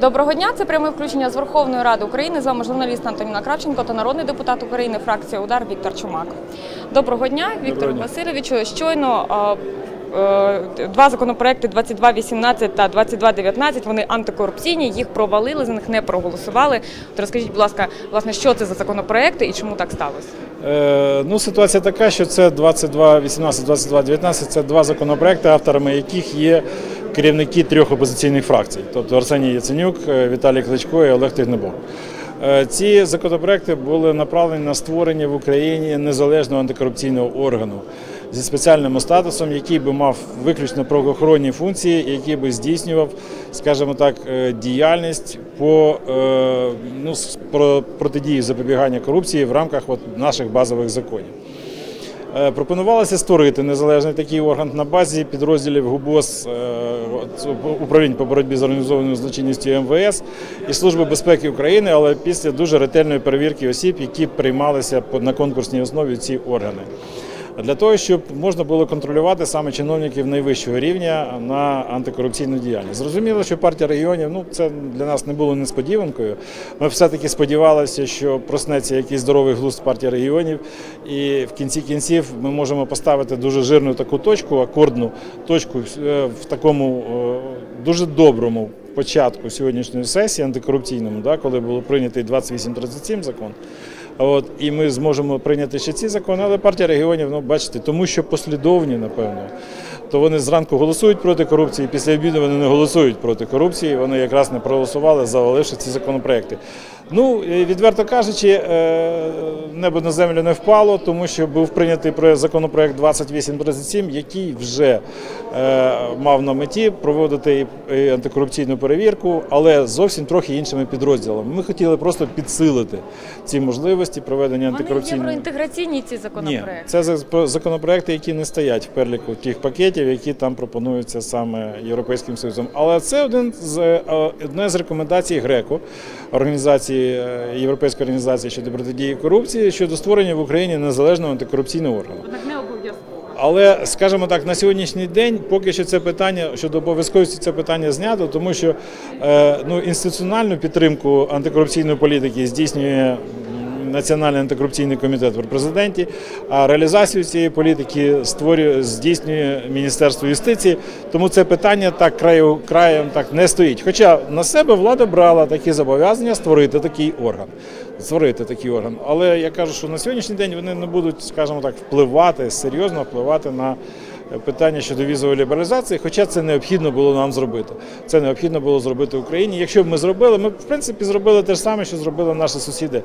Доброго дня. Це пряме включення з Верховної Ради України. З вами журналіст Антоніна Кравченко та народний депутат України, фракція Удар Віктор Чумак. Доброго дня, Віктор. Васильовичу. Щойно е, два законопроекти 2218 та 2219, Вони антикорупційні, їх провалили, за них не проголосували. То розкажіть, будь ласка, власне, що це за законопроекти і чому так сталося? Е, ну, ситуація така, що це 2218, 2219 – це два законопроекти, авторами яких є керівники трьох опозиційних фракцій, тобто Арсеній Яценюк, е, Віталій Кличко і Олег Тигнебок. Е, Ці законопроекти були направлені на створення в Україні незалежного антикорупційного органу зі спеціальним статусом, який би мав виключно правоохоронні функції, який би здійснював, скажімо так, е, діяльність по ну, протидії запобігання корупції в рамках от наших базових законів. Е, Пропонувалося створити незалежний такий орган на базі підрозділів ГУБОС е, управлінь по боротьбі з організованою злочинністю МВС і Служби безпеки України, але після дуже ретельної перевірки осіб, які приймалися на конкурсній основі ці органи. Для того, щоб можна було контролювати саме чиновників найвищого рівня на антикорупційну діяльність. Зрозуміло, що партія регіонів ну це для нас не було несподіванкою. Ми все-таки сподівалися, що проснеться якийсь здоровий глузд партії регіонів, і в кінці кінців ми можемо поставити дуже жирну таку точку, акордну точку е, в такому е, дуже доброму початку сьогоднішньої сесії антикорупційному, да, коли було прийнятий 2837 закон. От і ми зможемо прийняти ще ці закони, але партія регіонів, ну бачите, тому що послідовні, напевно, то вони зранку голосують проти корупції, після обіду вони не голосують проти корупції. Вони якраз не проголосували, заваливши ці законопроекти. Ну е, відверто кажучи, е, небо на землю не впало, тому що був прийнятий законопроект 2837, який вже е, мав на меті проводити і- антикорупційну перевірку, але зовсім трохи іншими підрозділами. Ми хотіли просто підсилити ці можливості проведення антикорупційної... Вони євроінтеграційні ці Ні, законопроекти. це законопроекти, які не стоять в переліку тих пакетів, які там пропонуються саме Європейським Союзом. Але це один з е, одна з рекомендацій ГРЕКО, організації е, Європейської організації щодо протидії корупції щодо створення в Україні незалежного антикорупційного органу. Обов'язково. Але скажімо так, на сьогоднішній день поки що це питання щодо обов'язковості це питання знято, тому що е, ну, інституціональну підтримку антикорупційної політики здійснює Національний антикорупційний комітет при президенті, а реалізацію цієї політики створює здійснює Міністерство юстиції. Тому це питання так краю краєм так не стоїть. Хоча на себе влада брала такі зобов'язання створити такий орган. Створити такий орган. Але я кажу, що на сьогоднішній день вони не будуть, скажімо так, впливати серйозно впливати на питання щодо візової лібералізації, хоча це необхідно було нам зробити. Це необхідно було зробити Україні. Якщо б ми зробили, ми в принципі зробили те ж саме, що зробили наші сусіди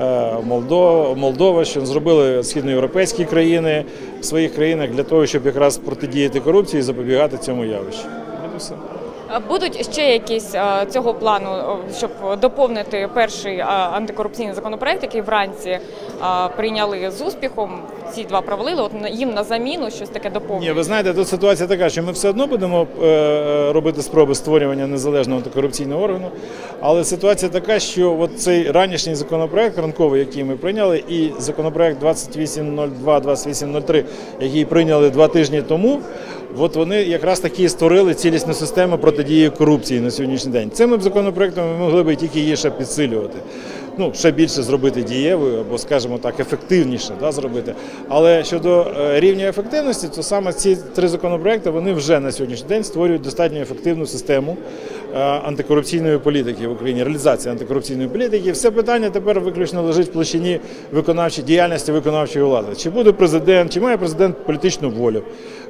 е, Молдова, Молдова, що зробили східноєвропейські країни в своїх країнах для того, щоб якраз протидіяти корупції і запобігати цьому явищу. Це все. Будуть ще якісь цього плану, щоб доповнити перший антикорупційний законопроект, який вранці прийняли з успіхом. Ці два провалили. От їм на заміну щось таке Ні, ви знаєте, тут ситуація така, що ми все одно будемо е, е, робити спроби створювання незалежного антикорупційного органу. Але ситуація така, що от цей ранішній законопроект ранковий, який ми прийняли, і законопроект 2802, 2803, який прийняли два тижні тому. От вони якраз такі створили цілісну систему протидії корупції на сьогоднішній день. Цими законопроектами ми могли б тільки її ще підсилювати. Ну, ще більше зробити дієвою або, скажімо так, ефективніше да, зробити. Але щодо е, рівня ефективності, то саме ці три законопроекти вони вже на сьогоднішній день створюють достатньо ефективну систему антикорупційної політики в Україні, реалізації антикорупційної політики. Все питання тепер виключно лежить в площині виконавчої діяльності виконавчої влади. Чи буде президент, чи має президент політичну волю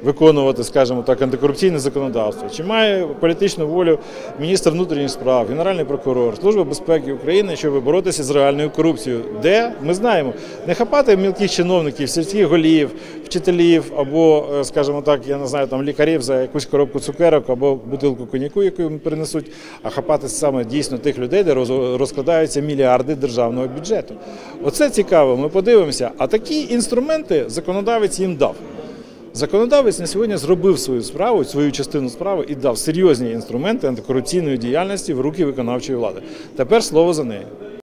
виконувати, скажімо так, антикорупційне законодавство, чи має політичну волю міністр внутрішніх справ, генеральний прокурор, служба безпеки України, щоб боротися з реальною корупцією, де? Ми знаємо, не хапати мілких чиновників, сільських голів, вчителів або, е, скажімо так, я не знаю, там лікарів за якусь коробку цукерок або бутилку коньяку, яку їм принесуть, а хапати саме дійсно тих людей, де роз- розкладаються мільярди державного бюджету. Оце цікаво. Ми подивимося. А такі інструменти законодавець їм дав. Законодавець на сьогодні зробив свою справу, свою частину справи і дав серйозні інструменти антикорупційної діяльності в руки виконавчої влади. Тепер слово за нею.